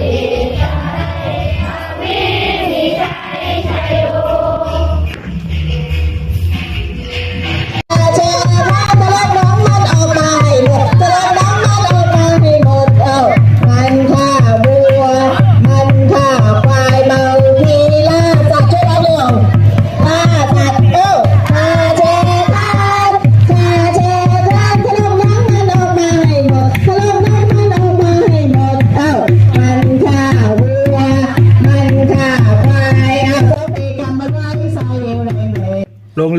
เ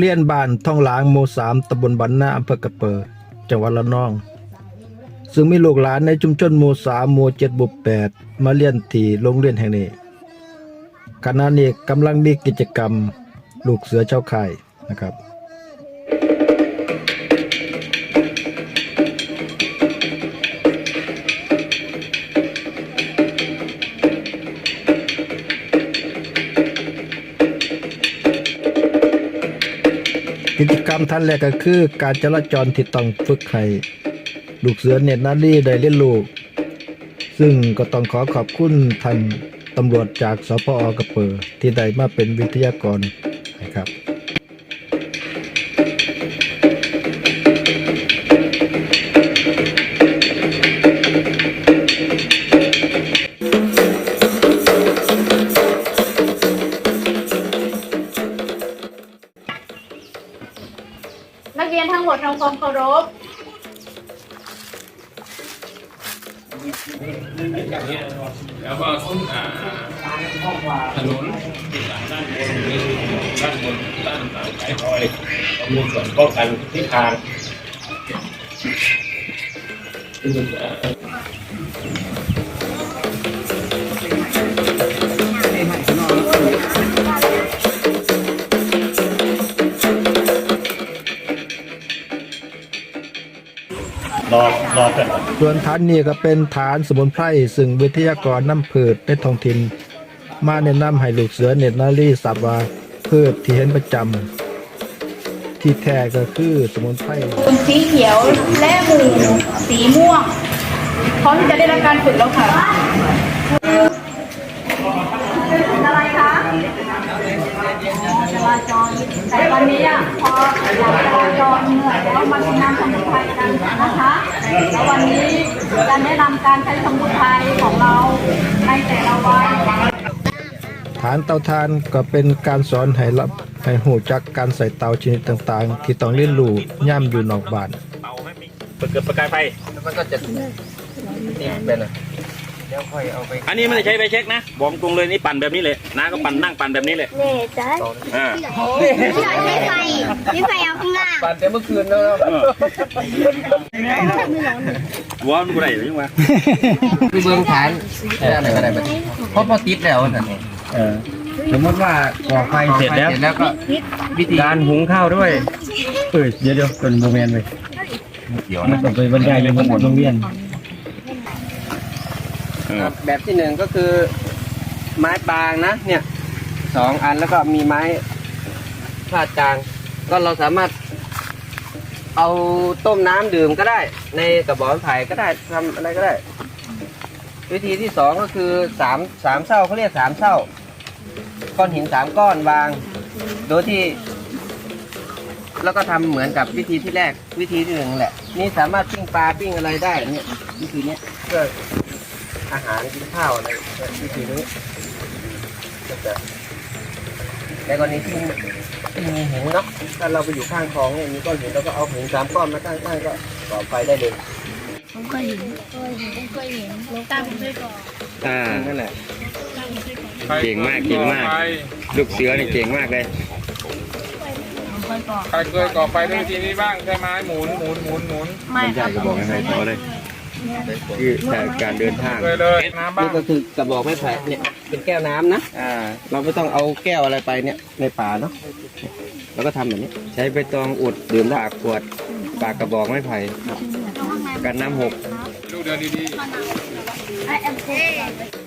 เรียนบ้านท่องหลางหมู่สามตำบลบันนาอำเภอกระเปอจังหวัดละนอง ซึ่งมีลูกหลานในชุมชนหมู่สามหมู่เจ็ดหมู่แปดมาเรียนที่โรงเรียนแห่งนี้ขณะนี้กำลังมีกิจกรรม ลูกเสือเจ้าไข่นะครับ กิจกรรมท่านแรกก็คือ การจราจรที่ต้องฝึกให้ลูกเสือเน็ตนารีได้เรียนรู้ซึ่งก็ต้องขอขอบคุณท่านตำรวจจากสพอกระเปอที่ได้มาเป็นวิทยากรนะครับำความเคารพแล้วก็อ่าถนนด้านบนด้านบนด้านสายรอยมีส่วนป้องกันทิศทาง รอรอกันส่วนฐานนี้ก็เป็นฐานสมุนไพรซึ่งวิทยากรนำพืชในท้องถิ่นมาแนะนำให้ลูกเสือเน็ตนารีทราบว่าพืชที่เห็นประจำที่แท้ก็คือสมุนไพรคุณสีเขียวและหมู่สีม่วงพร้อมที่จะได้รับการฝึกแล้วค่ะอะไรคะจราจรแต่วันนี้อะพอหลังจราจรเหนื่อยแล้วมากินน้ำสมุนไพรกันนะคะ แล้ววันนี้จะแนะนำการใช้สมุนไพรของเราในแต่ละวันฐานเตาถ่านก็เป็นการสอนให้รับให้หูจักการใส่เตาชนิดต่างๆ ที่ต้องเรียนรู้ย่ำอยู่นอกบ้านเตาไม่มีเปิดเกิดประกายไฟมันก็จะติดเป็นอะเดี๋ยวค่อยเอาไป อันนี้ไม่ได้ใช้ไฟเช็คนะ บอกตรงเลยนี่ปั่นแบบนี้เลยน้าก็ปั่นนั่งปั่นแบบนี้เลยเน่จ้ะอ่าพี่หน่อยใช้ไฟพี่ไฟเอาข้างล่างปั่นแต่เมื่อคืนแล้วว้าวมันกูได้หรือยังวะคือเบื้องฐานอะไรก็ได้แบบเพราะพอติดแล้วนั่นเองเออสมมติว่าก่อไฟเสร็จแล้วเสร็จแล้วก็วิธีการหุงข้าวด้วยเปิดเดี๋ยวเดี๋ยวเป็นโมเมนต์เลยมันต้องไปบรรยายในหมดโรงเรียนครับแบบที่หนึ่งก็คือ ไม้ปางนะ เนี่ยสองอันแล้วก็มีไม้พาดจาง ก็เราสามารถเอาต้มน้ำดื่มก็ได้ ในกระบอกไผ่ก็ได้ทำอะไรก็ได้ วิธีที่สองก็คือสามสามเศร้าเขาเรียกสามเศร้าก้อนหินสามก้อนวาง โดยที่ แล้วก็ทำเหมือนกับวิธีที่แรกวิธีที่หนึ่งแหละ นี่สามารถปิ้งปลาปิ้งอะไรได้เนี่ยวิธีนี้เพื่ออาหารกินข้าวอะไรวิธีนี้ จะในกรณีที่ที่มีหินเนาะถ้าเราไปอยู่ข้างคลองเนี่ยมีก้อนหินเราก็เอาหินสามก้อนมาตั้งๆก็ก่อไฟได้เลยอ่านั่นแหละเก่งมากเก่งมากลูกเสือนี่เก่งมากเลยใครเคยก่อไฟด้วยวิธีนี้บ้างใช่ไหมหมุนหมุนหมุนหมุนไม่ใช่ก็บอกให้เขาเลย คือการเดินทางเคยเลยน้ำบ้านี่งก็คือกระบอกไม้ไผ่เนี่ยเป็นแก้วน้ำนะ อ่า เราไม่ต้องเอาแก้วอะไรไปเนี่ยในป่าเนาะเราก็ทำแบบนี้ ใช้ใบตองอุดดื่มปากขวด ปากกระบอกไม้ไผ่กันน้ำหก ลูกเดินดีๆน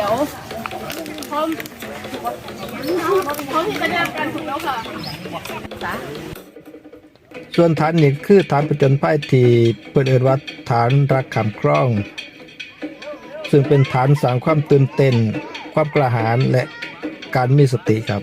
ขียวพร้อมพร้อมที่จะได้รับการถูกแล้วค่ะส่วนฐานนี้คือฐานประจนภัยที่เปิดเอินว่าฐานรักขำคร่อง ซึ่งเป็นฐานสร้างความตื่นเต้น ความกระหายและการมีสติครับ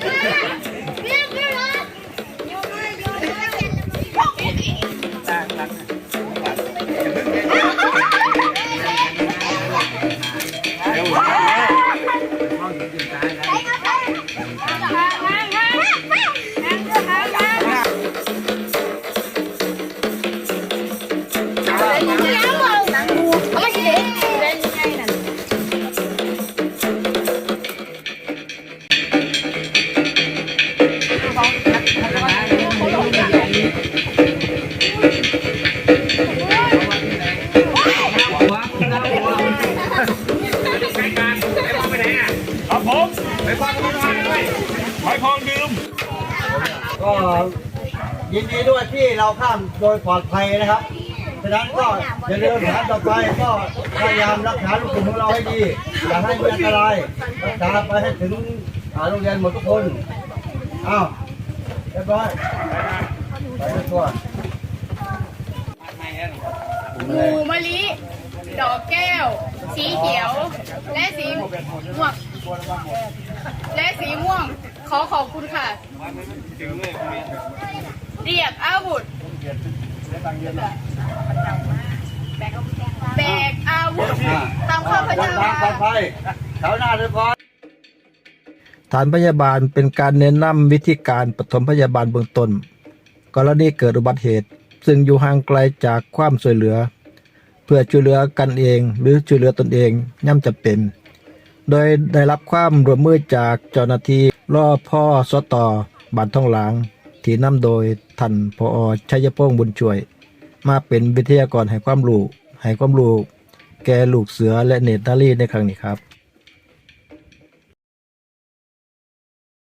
ครับผมไปฟังกันด้วยไปพองดื่มก็ยินดีด้วยที่เราข้ามโดยปลอดภัยนะครับฉะนั้นก็อย่าลืมฐานต่อไปก็พยายามรักษาลูกกลุ่มของเราให้ดี อย่าให้มีอันตรายรักษาไปให้ถึงอ่าโรงเรียนหมดทุกคนอ้าวเรียบร้อยไปทุกตัวหมูมะลิ ดอกแก้ว สีเขียว และสีม่วง และสีม่วง ขอขอบคุณค่ะ เรียกอาวุธ แบกอาวุธ ตามข้าพเดิเจ้านทางปลอดภัยแถวหน้าเลยก่อนฐานพยาบาลเป็นการแนะนำวิธีการปฐมพยาบาลเบื้องต้น กรณีเกิดอุบัติเหตุ ซึ่งอยู่ห่างไกลจากความช่วยเหลือ เพื่อช่วยเหลือกันเอง หรือช่วยเหลือตนเองย่ำจะเป็น โดยได้รับความร่วมมือจากเจ้าหน้าที่รอพ่อสตบ้านท่องหลาง ที่นำโดยท่านพอชัยพงษ์บุญช่วย มาเป็นวิทยากรให้ความรู้ให้ความรู้แก่ลูกเสือและเนตรนารีในครั้งนี้ครับ